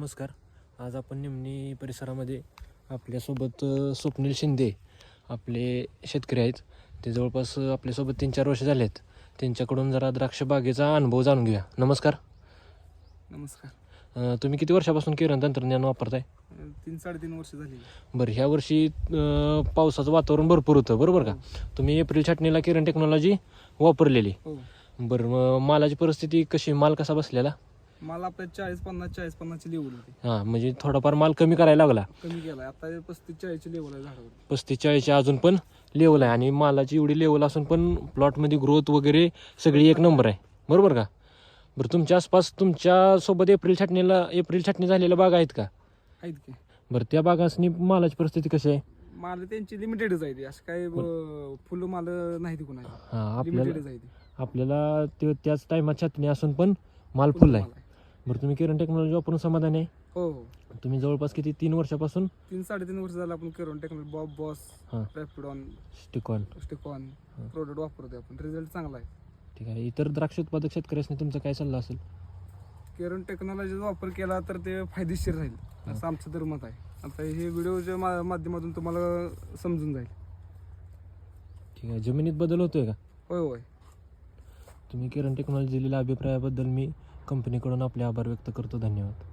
नमस्कार. आज आपण निमणी परिसरामध्ये आपल्यासोबत स्वप्नील शिंदे आपले शेतकरी आहेत. ते जवळपास आपल्यासोबत तीन चार वर्ष झाले आहेत त्यांच्याकडून जरा द्राक्ष बागेचा अनुभव जाणून घेऊया. नमस्कार. नमस्कार. तुम्ही किती वर्षापासून किरण तंत्रज्ञान वापरताय? तीन साडेतीन वर्ष झाली. बरं ह्या वर्षी पावसाचं वातावरण भरपूर होतं बरोबर का? तुम्ही एप्रिल छाटणीला किरण टेक्नॉलॉजी वापरलेली. हो. बरं मग मालाची परिस्थिती कशी? माल कसा बसलेला? मला आपल्या चाळीस पन्नास चाळीस पन्नासची लेवल होती. हां म्हणजे थोडाफार माल कमी करायला लागला. कमी केला आता पस्तीस चाळीसची लेवल आहे झाडावर. पस्तीस चाळीसच्या अजून पण लेवल आहे. आणि मालाची एवढी लेवल असून पण प्लॉटमध्ये ग्रोथ वगैरे सगळी एक नंबर आहे. बरोबर का? बरं तुमच्या आसपास तुमच्यासोबत एप्रिल छाटणीला एप्रिल छाटणी झालेल्या बाग आहेत का? आहेत की. बरं त्या बागासनी मालाची परिस्थिती कशी आहे? माल त्यांची लिमिटेडच आहे ती. असं काय अं, फुलं माल नाही ती कुणाची. हां आपल्याला लिमिटेडच आहे ती. आपल्याला ते त्याच टायमात छाटणी असून पण माल फुल माल आहे. बरं तुम्ही किरण टेक्नॉलॉजी वापरून समाधान आहे? हो हो. तुम्ही जवळपास किती तीन वर्षापासून? तीन साडेतीन वर्ष झालं आपण करून टेक्नॉलॉजी बॉब बॉस हां. Rapidon Stickon. स्टिकॉन हा. प्रोडक्ट वापरतोय आपण. रिझल्ट चांगला आहे. ठीक आहे. इतर द्राक्ष उत्पादक शेतकऱ्यांनी तुमचा काय सल्ला असेल? केरन टेक्नॉलॉजीचा वापर केला तर ते फायदेशीर राहील असं आमचं तर मत आहे. आता हे व्हिडिओच्या मा- माध्यमातून तुम्हाला समजून जाईल. ठीक आहे. जमिनीत बदल होतोय का? होय होय. तुम्ही किरण टेक्नॉलॉजी दिलेल्या अभिप्रायाबद्दल मी कंपनीकडून आपले आभार व्यक्त करतो. धन्यवाद.